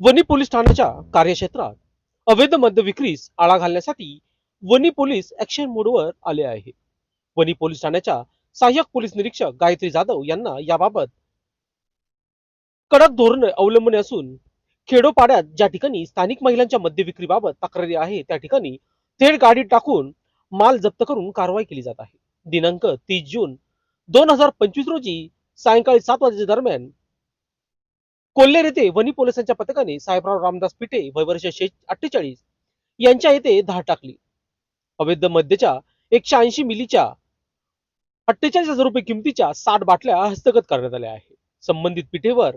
वनी police ठाण्याच्या कार्यक्षेत्रात अवैध मद्य विक्रीस आळा घालण्यासाठी वनी पोलीस ऍक्शन मोडवर आले आहे. वनी पोलीस ठाण्याच्या सहाय्यक पोलीस निरीक्षक गायत्री जाधव यांना याबाबत कडक धोरण अवलंबले असून खेडोपाड्यात ज्या ठिकाणी स्थानिक महिलांच्या मद्य विक्रीबाबत तक्रारी आहे त्या ठिकाणी थेट गाडी टाकून माल जप्त करून कारवाई केली जात आहे. दिनांक तीस जून दोन हजार पंचवीस रोजी सायंकाळी सात वाजेच्या दरम्यान कोल्हेर येथे वनी पोलिसांच्या पथकाने साहेबराव रामदास पिटे वय वर्ष अठ्ठेचाळीस यांच्या येथे धाड टाकली. अवैध मध्यच्या एकशे ऐंशी मिलीच्या अठ्ठेचाळीस हजार रुपये किमतीच्या साठ बाटल्या हस्तगत करण्यात आल्या आहे संबंधित पिठेवर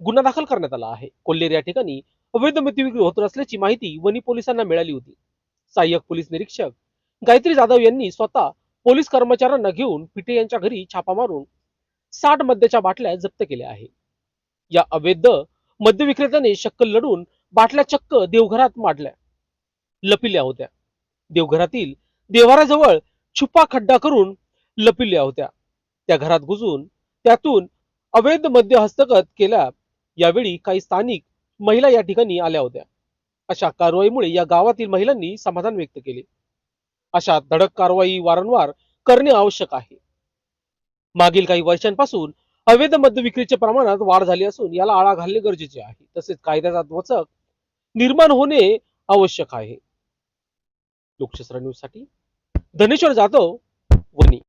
गुन्हा दाखल करण्यात आला आहे. कोल्हेर या ठिकाणी अवैध मद्य विक्री होत असल्याची माहिती वनी पोलिसांना मिळाली होती. सहाय्यक पोलीस निरीक्षक गायत्री जाधव यांनी स्वतः पोलीस कर्मचाऱ्यांना घेऊन पिटे यांच्या घरी छापा मारून साठ मद्याच्या बाटल्या जप्त केल्या आहे या अवैध मद्य विक्रेत्याने शक्कल लढून बाटल्या चक्क देवघरात मांडल्या. लपिल्या होत्या. देवघरातील देवाराजवळ छुपा खड्डा करून लपिल्या होत्या. त्या घरात घुसून त्यातून अवैध मद्य हस्तगत केल्या. यावेळी काही स्थानिक महिला या ठिकाणी आल्या होत्या. अशा कारवाईमुळे या गावातील महिलांनी समाधान व्यक्त केले. अशा धडक कारवाई वारंवार करणे आवश्यक आहे. मागील काही वर्षांपासून अवैध मद्य विक्रीच्या प्रमाणात वाढ झाली असून याला आळा घालणे गरजेचे आहे. तसेच कायद्याचा वचक निर्माण होणे आवश्यक आहे. लोकशास्त्र न्यूजसाठी धनेश्वर जाधव वनी